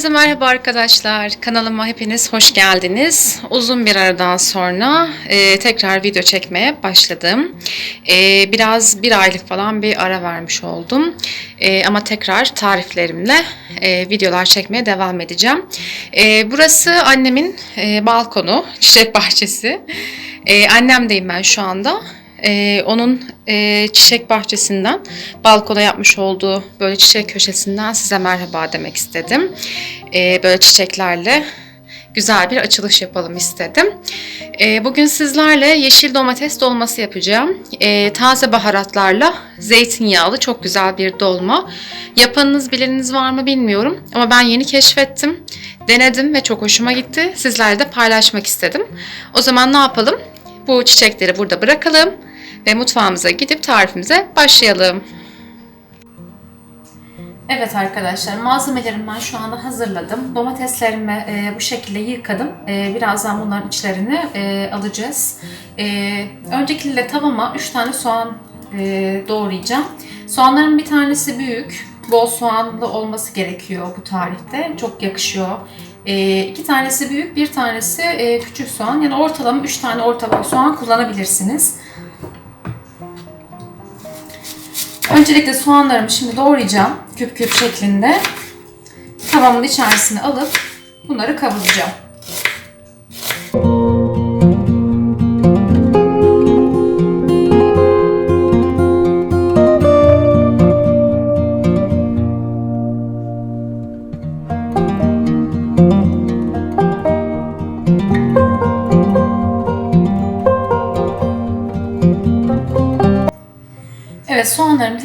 Herkese merhaba arkadaşlar. Kanalıma hepiniz hoş geldiniz. Uzun bir aradan sonra e, tekrar video çekmeye başladım. E, biraz bir aylık falan bir ara vermiş oldum. E, ama tekrar tariflerimle e, videolar çekmeye devam edeceğim. E, burası annemin e, balkonu, çiçek bahçesi. E, annemdeyim ben şu anda. Ee, onun e, çiçek bahçesinden balkona yapmış olduğu böyle çiçek köşesinden size merhaba demek istedim. Ee, böyle çiçeklerle güzel bir açılış yapalım istedim. Ee, bugün sizlerle yeşil domates dolması yapacağım. Ee, taze baharatlarla zeytinyağlı çok güzel bir dolma. Yapanınız bileniniz var mı bilmiyorum ama ben yeni keşfettim. Denedim ve çok hoşuma gitti. Sizlerle de paylaşmak istedim. O zaman ne yapalım? Bu çiçekleri burada bırakalım ve mutfağımıza gidip tarifimize başlayalım. Evet arkadaşlar malzemelerimi ben şu anda hazırladım. Domateslerimi e, bu şekilde yıkadım. E, birazdan bunların içlerini e, alacağız. E, öncelikle tavama 3 tane soğan e, doğrayacağım. Soğanların bir tanesi büyük. Bol soğanlı olması gerekiyor bu tarifte. Çok yakışıyor. E, iki tanesi büyük, bir tanesi e, küçük soğan. Yani ortalama 3 tane orta boy soğan kullanabilirsiniz. Öncelikle soğanlarımı şimdi doğrayacağım küp küp şeklinde. Tavamın içerisine alıp bunları kavuracağım.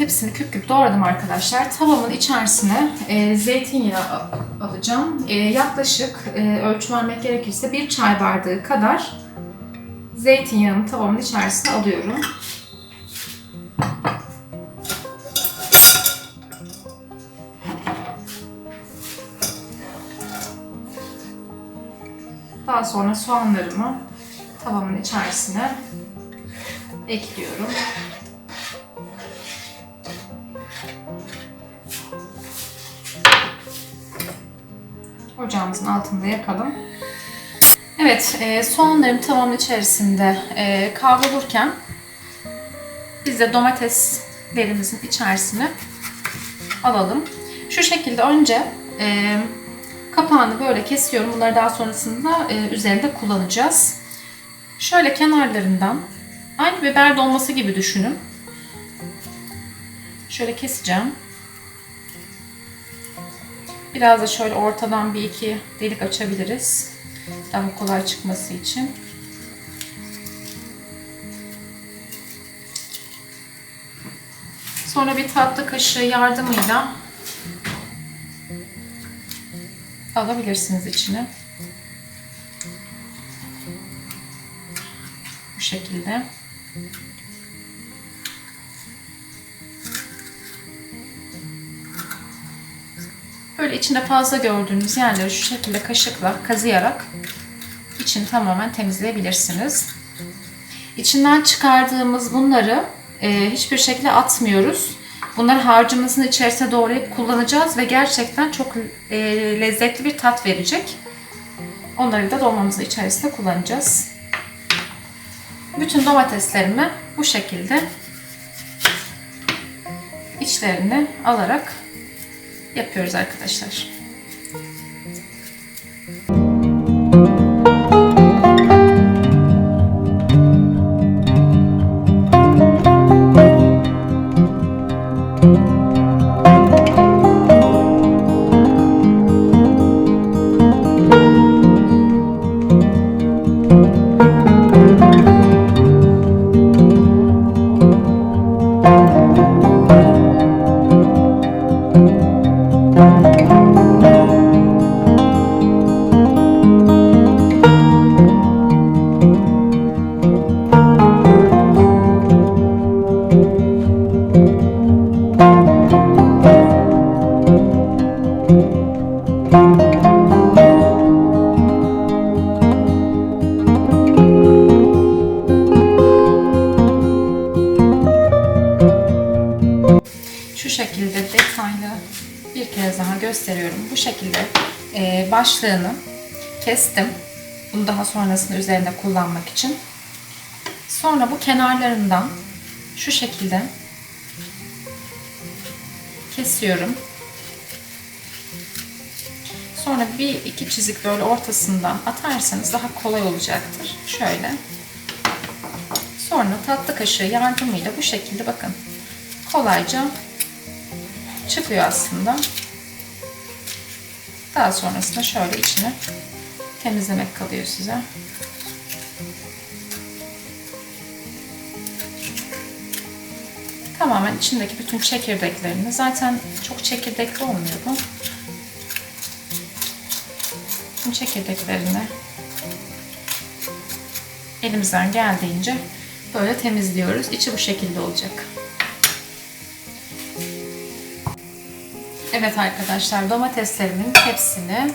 Hepsini küp küp doğradım arkadaşlar. Tavamın içerisine e, zeytinyağı alacağım. E, yaklaşık e, ölçü vermek gerekirse bir çay bardağı kadar zeytinyağını tavamın içerisine alıyorum. Daha sonra soğanlarımı tavamın içerisine ekliyorum. Ocağımızın altında yakalım. Evet, e, soğanlarım tavamın içerisinde e, kavrulurken biz de domateslerimizin içerisine alalım. Şu şekilde önce e, kapağını böyle kesiyorum. Bunları daha sonrasında e, üzerinde kullanacağız. Şöyle kenarlarından aynı biber dolması gibi düşünün. Şöyle keseceğim. Biraz da şöyle ortadan bir iki delik açabiliriz. Daha kolay çıkması için. Sonra bir tatlı kaşığı yardımıyla alabilirsiniz içine. Bu şekilde. Böyle içinde fazla gördüğünüz yerleri şu şekilde kaşıkla kazıyarak içini tamamen temizleyebilirsiniz. İçinden çıkardığımız bunları e, hiçbir şekilde atmıyoruz. Bunları harcımızın içerisine doğrayıp kullanacağız ve gerçekten çok e, lezzetli bir tat verecek. Onları da dolmamızın içerisinde kullanacağız. Bütün domateslerimi bu şekilde içlerini alarak yapıyoruz arkadaşlar. E, başlığını kestim. Bunu daha sonrasında üzerinde kullanmak için. Sonra bu kenarlarından şu şekilde kesiyorum. Sonra bir iki çizik böyle ortasından atarsanız daha kolay olacaktır. Şöyle. Sonra tatlı kaşığı yardımıyla bu şekilde bakın kolayca çıkıyor aslında. Daha sonrasında şöyle içine temizlemek kalıyor size. Tamamen içindeki bütün çekirdeklerini zaten çok çekirdekli olmuyor bu. Bütün çekirdeklerini elimizden geldiğince böyle temizliyoruz. İçi bu şekilde olacak. Evet arkadaşlar domateslerimin hepsini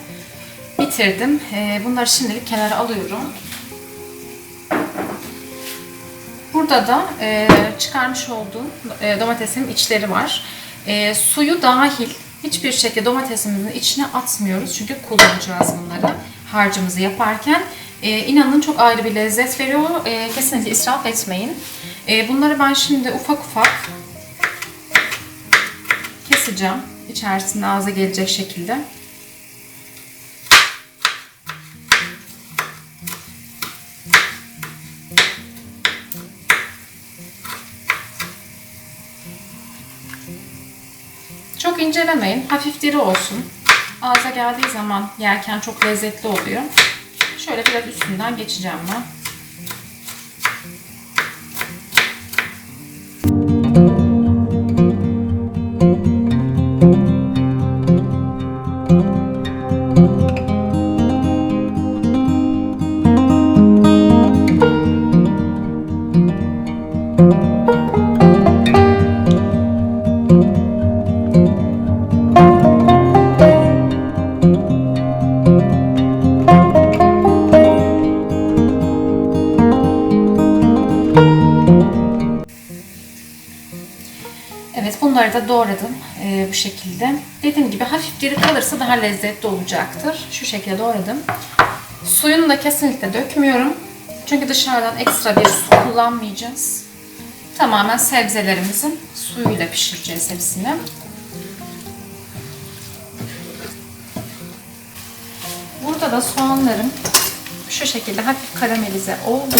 bitirdim. Ee, Bunları şimdilik kenara alıyorum. Burada da e, çıkarmış olduğum e, domatesin içleri var. E, suyu dahil hiçbir şekilde domatesimizin içine atmıyoruz. Çünkü kullanacağız bunları harcımızı yaparken. İnanın çok ayrı bir lezzet veriyor. Kesinlikle israf etmeyin. Bunları ben şimdi ufak ufak keseceğim. İçerisine ağza gelecek şekilde. Çok incelemeyin. Hafif diri olsun. Ağza geldiği zaman yerken çok lezzetli oluyor. Şöyle biraz üstünden geçeceğim ben. Bunları da doğradım ee, bu şekilde. Dediğim gibi hafif diri kalırsa daha lezzetli olacaktır. Şu şekilde doğradım. Suyunu da kesinlikle dökmüyorum. Çünkü dışarıdan ekstra bir su kullanmayacağız. Tamamen sebzelerimizin suyuyla pişireceğiz hepsini. Burada da soğanlarım şu şekilde hafif karamelize oldu.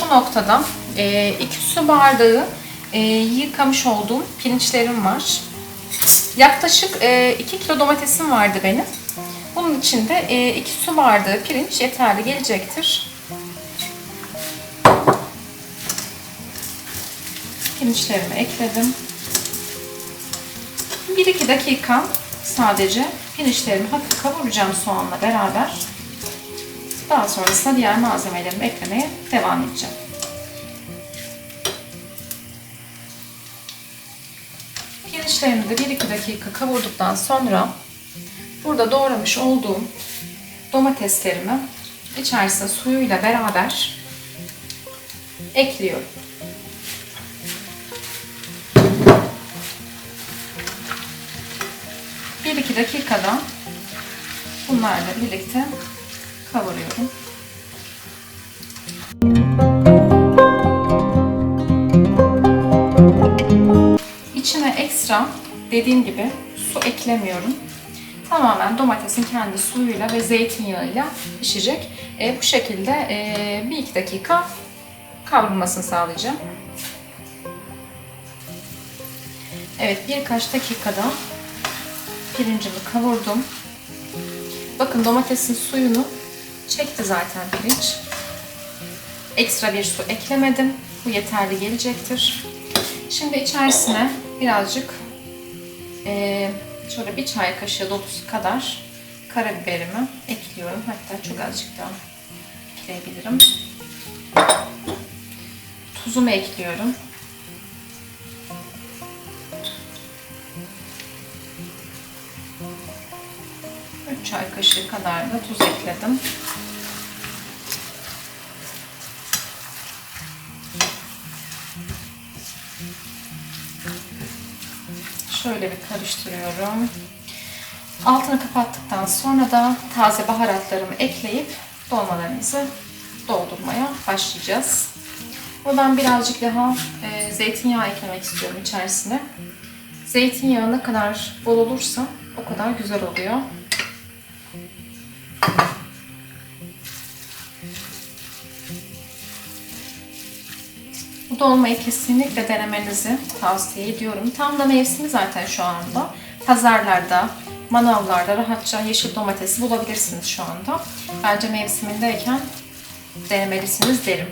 Bu noktada 2 su bardağı e, yıkamış olduğum pirinçlerim var. Yaklaşık 2 kilo domatesim vardı benim. Bunun için de 2 su bardağı pirinç yeterli gelecektir. Pirinçlerimi ekledim. 1-2 dakika sadece pirinçlerimi hafif kavuracağım soğanla beraber. Daha sonrasında diğer malzemelerimi eklemeye devam edeceğim. Pirinçlerimi de 1-2 dakika kavurduktan sonra burada doğramış olduğum domateslerimi içerisine suyuyla beraber ekliyorum. Bir iki dakikada bunlarla birlikte kavuruyorum. İçine ekstra dediğim gibi su eklemiyorum. Tamamen domatesin kendi suyuyla ve zeytinyağıyla pişecek. E, bu şekilde e, bir iki dakika kavrulmasını sağlayacağım. Evet birkaç dakikada pirincimi kavurdum. Bakın domatesin suyunu çekti zaten pirinç. Ekstra bir su eklemedim. Bu yeterli gelecektir. Şimdi içerisine birazcık e, şöyle bir çay kaşığı dolusu kadar karabiberimi ekliyorum. Hatta çok azıcık daha ekleyebilirim. Tuzumu ekliyorum. Çay kaşığı kadar da tuz ekledim. Şöyle bir karıştırıyorum. Altını kapattıktan sonra da taze baharatlarımı ekleyip dolmalarımızı doldurmaya başlayacağız. Buradan birazcık daha e, zeytinyağı eklemek istiyorum içerisine. Zeytinyağı ne kadar bol olursa o kadar güzel oluyor. Dolmayı kesinlikle denemenizi tavsiye ediyorum. Tam da mevsimi zaten şu anda. Pazarlarda, manavlarda rahatça yeşil domatesi bulabilirsiniz şu anda. Bence mevsimindeyken denemelisiniz derim.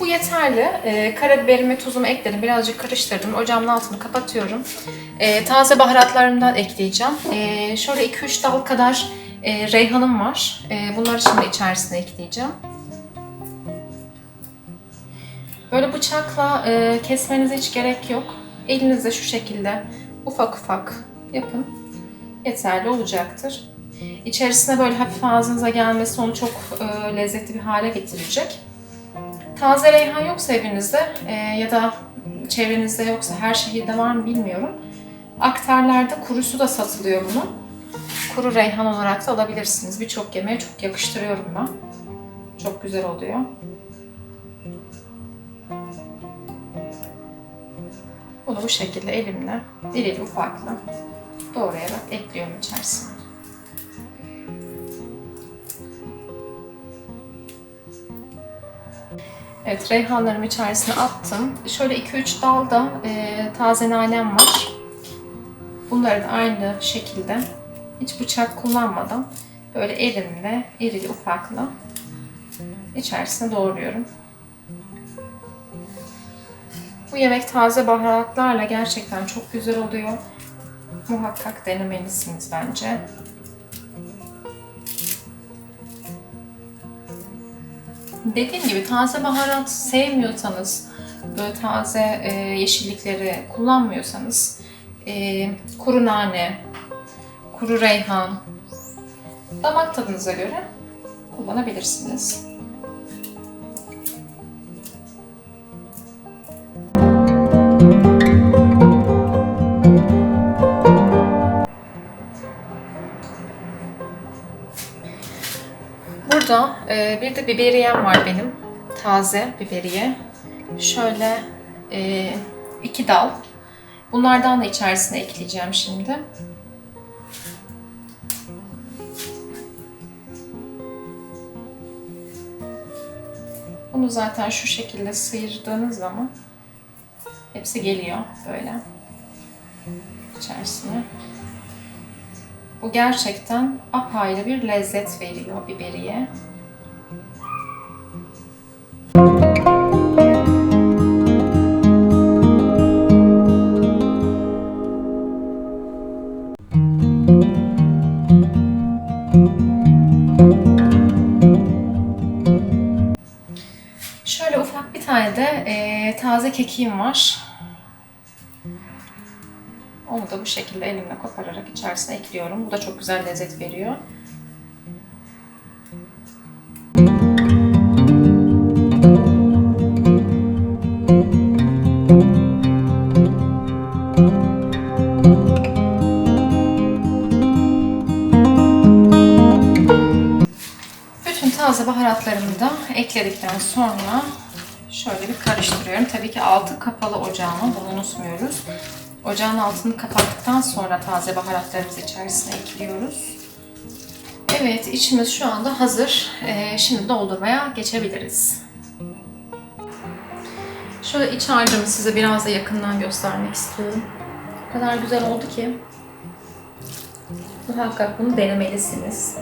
Bu yeterli. Ee, karabiberimi, tuzumu ekledim. Birazcık karıştırdım. Ocağımın altını kapatıyorum. Ee, taze baharatlarımdan ekleyeceğim. Ee, şöyle 2-3 dal kadar e, reyhanım var. Ee, bunları şimdi içerisine ekleyeceğim. Böyle bıçakla e, kesmenize hiç gerek yok. Elinizle şu şekilde ufak ufak yapın. Yeterli olacaktır. İçerisine böyle hafif ağzınıza gelmesi onu çok e, lezzetli bir hale getirecek. Taze reyhan yoksa evinizde e, ya da çevrenizde yoksa her şehirde var mı bilmiyorum. Aktarlarda kurusu da satılıyor bunun. Kuru reyhan olarak da alabilirsiniz. Birçok yemeğe çok yakıştırıyorum ben. Çok güzel oluyor. Bunu bu şekilde elimle irili ufakla doğrayarak ekliyorum içerisine. Evet, reyhanlarımı içerisine attım. Şöyle 2-3 dal da e, taze nanem var. Bunları da aynı şekilde hiç bıçak kullanmadan böyle elimle irili ufakla içerisine doğruyorum. Bu yemek taze baharatlarla gerçekten çok güzel oluyor. Muhakkak denemelisiniz bence. Dediğim gibi taze baharat sevmiyorsanız, böyle taze e, yeşillikleri kullanmıyorsanız, e, kuru nane, kuru reyhan, damak tadınıza göre kullanabilirsiniz. Burada e, bir de biberiyem var benim. Taze biberiye. Şöyle e, iki dal. Bunlardan da içerisine ekleyeceğim şimdi. Bunu zaten şu şekilde sıyırdığınız zaman hepsi geliyor böyle içerisine. Bu gerçekten apayrı bir lezzet veriyor biberiye. Şöyle ufak bir tane de e, taze kekiğim var. Onu da bu şekilde elimle kopararak içerisine ekliyorum. Bu da çok güzel lezzet veriyor. Taze baharatlarımı da ekledikten sonra şöyle bir karıştırıyorum. Tabii ki altı kapalı ocağıma bunu unutmuyoruz. Ocağın altını kapattıktan sonra taze baharatlarımızı içerisine ekliyoruz. Evet, içimiz şu anda hazır. Ee, şimdi doldurmaya geçebiliriz. Şöyle iç harcımı size biraz da yakından göstermek istiyorum. O kadar güzel oldu ki. Muhakkak bunu denemelisiniz.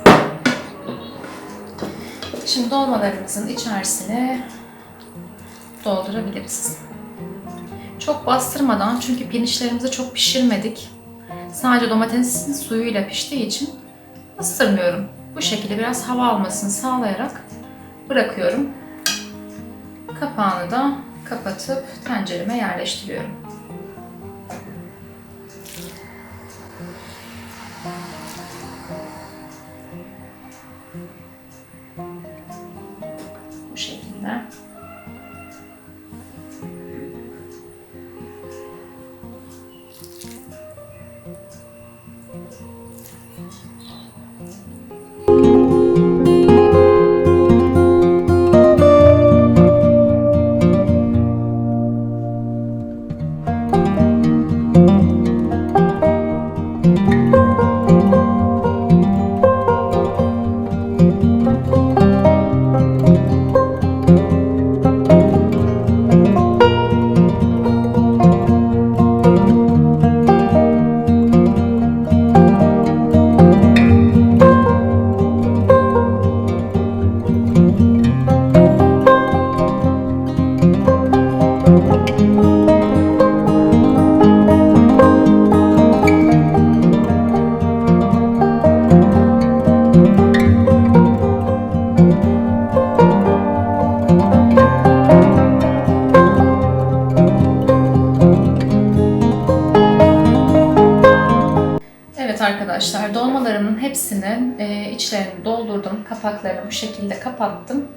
Şimdi dolmalarımızın içerisine doldurabiliriz. Çok bastırmadan çünkü pirinçlerimizi çok pişirmedik. Sadece domatesin suyuyla piştiği için bastırmıyorum. Bu şekilde biraz hava almasını sağlayarak bırakıyorum. Kapağını da kapatıp tencereme yerleştiriyorum. Bu şekilde kapattım.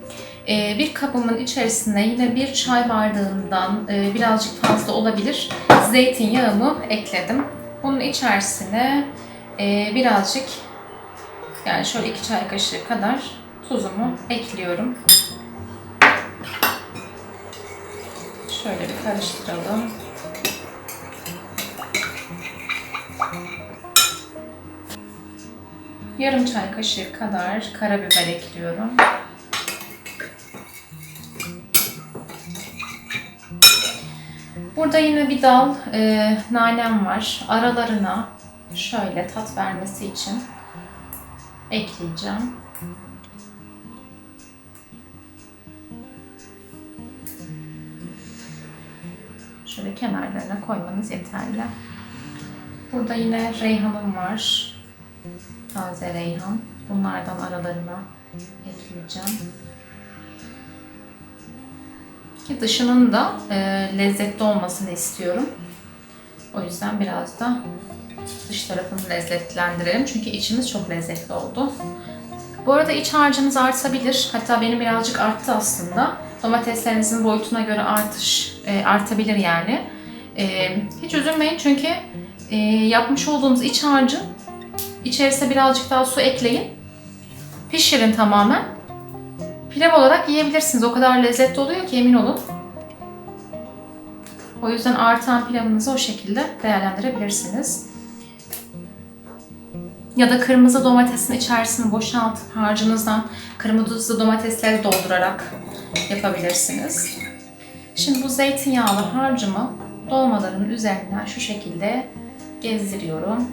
E, bir kabımın içerisine yine bir çay bardağından e, birazcık fazla olabilir zeytinyağımı ekledim. Bunun içerisine e, birazcık yani şöyle iki çay kaşığı kadar tuzumu ekliyorum. Şöyle bir karıştıralım. Yarım çay kaşığı kadar karabiber ekliyorum. Burada yine bir dal e, nanem var. Aralarına şöyle tat vermesi için ekleyeceğim. Şöyle kenarlarına koymanız yeterli. Burada yine reyhanım var taze reyhan. Bunlardan aralarına ekleyeceğim. Ki dışının da e, lezzetli olmasını istiyorum. O yüzden biraz da dış tarafını lezzetlendirelim. Çünkü içimiz çok lezzetli oldu. Bu arada iç harcınız artabilir. Hatta benim birazcık arttı aslında. Domateslerinizin boyutuna göre artış e, artabilir yani. E, hiç üzülmeyin çünkü e, yapmış olduğumuz iç harcın İçerisine birazcık daha su ekleyin. Pişirin tamamen. Pilav olarak yiyebilirsiniz. O kadar lezzetli oluyor ki emin olun. O yüzden artan pilavınızı o şekilde değerlendirebilirsiniz. Ya da kırmızı domatesin içerisini boşaltıp harcınızdan kırmızı domatesleri doldurarak yapabilirsiniz. Şimdi bu zeytinyağlı harcımı dolmaların üzerinden şu şekilde gezdiriyorum.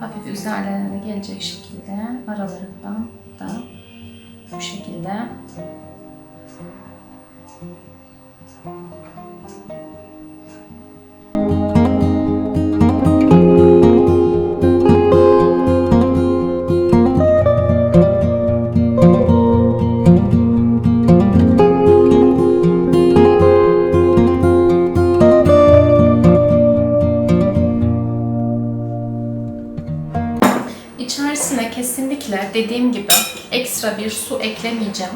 Hafif üzerlerine gelecek şekilde aralarından da bu şekilde eklemeyeceğim.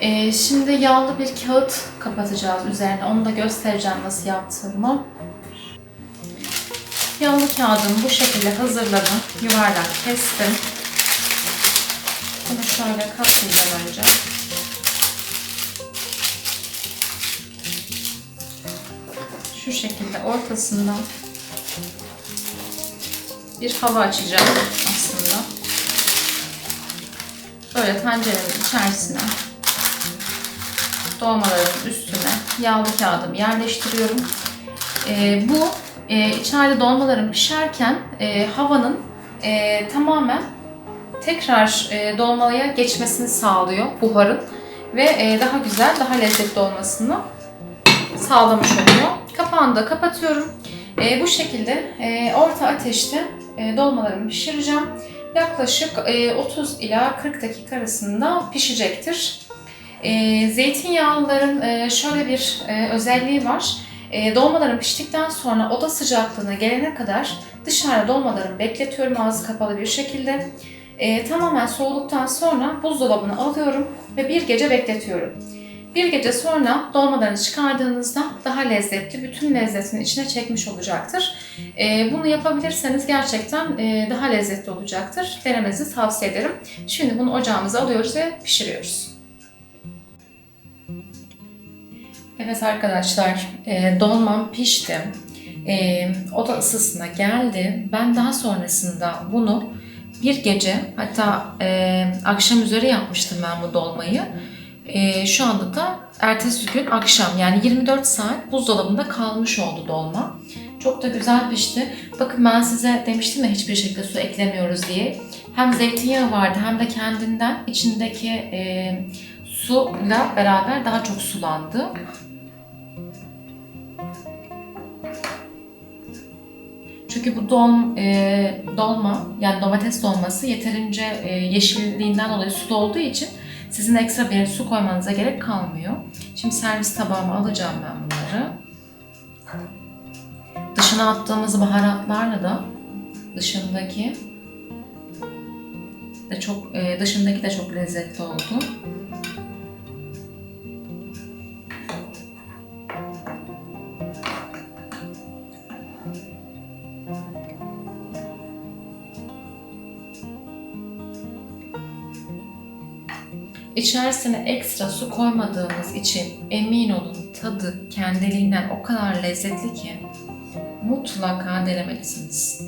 Ee, şimdi yağlı bir kağıt kapatacağız üzerine. Onu da göstereceğim nasıl yaptığımı. Yağlı kağıdımı bu şekilde hazırladım. Yuvarlak kestim. Bunu şöyle katlayacağım önce. Şu şekilde ortasından bir hava açacağım. Böyle tencerenin içerisine dolmaların üstüne yağlı kağıdımı yerleştiriyorum. Ee, bu e, içeride dolmaların pişerken e, havanın e, tamamen tekrar e, dolmaya geçmesini sağlıyor buharın ve e, daha güzel, daha lezzetli olmasını sağlamış oluyor. Kapağını da kapatıyorum. E, bu şekilde e, orta ateşte e, dolmalarımı pişireceğim. Yaklaşık e, 30 ila 40 dakika arasında pişecektir. E, zeytinyağlıların e, şöyle bir e, özelliği var. E, dolmalarım piştikten sonra oda sıcaklığına gelene kadar dışarıda dolmalarımı bekletiyorum ağzı kapalı bir şekilde. E, tamamen soğuduktan sonra buzdolabına alıyorum ve bir gece bekletiyorum. Bir gece sonra dolmalarını çıkardığınızda daha lezzetli, bütün lezzetini içine çekmiş olacaktır. Ee, bunu yapabilirseniz gerçekten e, daha lezzetli olacaktır. Denemenizi tavsiye ederim. Şimdi bunu ocağımıza alıyoruz ve pişiriyoruz. Evet arkadaşlar, e, dolmam pişti. E, oda ısısına geldi. Ben daha sonrasında bunu bir gece, hatta akşam üzeri yapmıştım ben bu dolmayı. E, şu anda da ertesi gün akşam yani 24 saat buzdolabında kalmış oldu dolma. Çok da güzel pişti. Bakın ben size demiştim ya hiçbir şekilde su eklemiyoruz diye. Hem zeytinyağı vardı hem de kendinden içindeki e, suyla beraber daha çok sulandı. Çünkü bu don, e, dolma yani domates dolması yeterince e, yeşilliğinden dolayı sulu olduğu için sizin ekstra bir su koymanıza gerek kalmıyor. Şimdi servis tabağıma alacağım ben bunları. Dışına attığımız baharatlarla da dışındaki de çok e, dışındaki de çok lezzetli oldu. İçerisine ekstra su koymadığımız için emin olun tadı kendiliğinden o kadar lezzetli ki mutlaka denemelisiniz.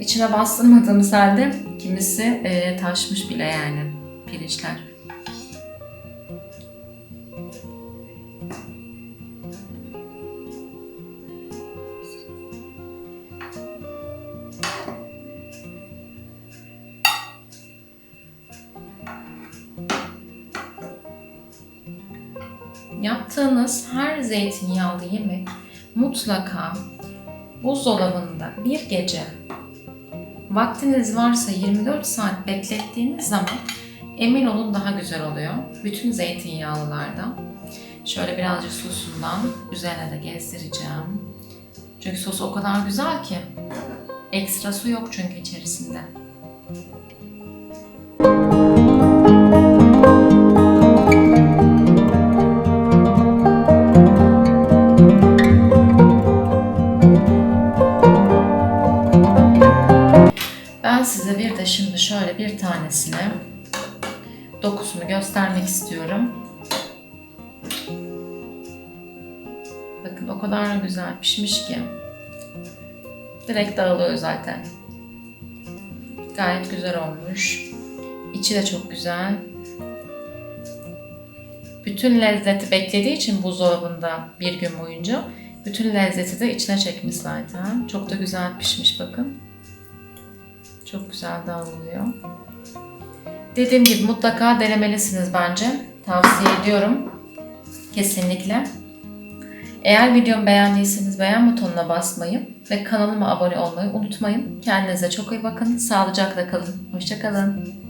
İçine bastırmadığımız halde kimisi e, taşmış bile yani pirinçler. Zeytinyağlı yemek mutlaka buzdolabında bir gece vaktiniz varsa 24 saat beklettiğiniz zaman emin olun daha güzel oluyor. Bütün zeytinyağlılardan. Şöyle birazcık sosundan üzerine de gezdireceğim. Çünkü sos o kadar güzel ki. Ekstra su yok çünkü içerisinde. Tanesini dokusunu göstermek istiyorum. Bakın o kadar güzel pişmiş ki. Direkt dağılıyor zaten. Gayet güzel olmuş. İçi de çok güzel. Bütün lezzeti beklediği için buzdolabında bir gün boyunca bütün lezzeti de içine çekmiş zaten. Çok da güzel pişmiş bakın. Çok güzel dağılıyor. Dediğim gibi mutlaka denemelisiniz bence. Tavsiye ediyorum. Kesinlikle. Eğer videomu beğendiyseniz beğen butonuna basmayı ve kanalıma abone olmayı unutmayın. Kendinize çok iyi bakın. Sağlıcakla kalın. Hoşçakalın.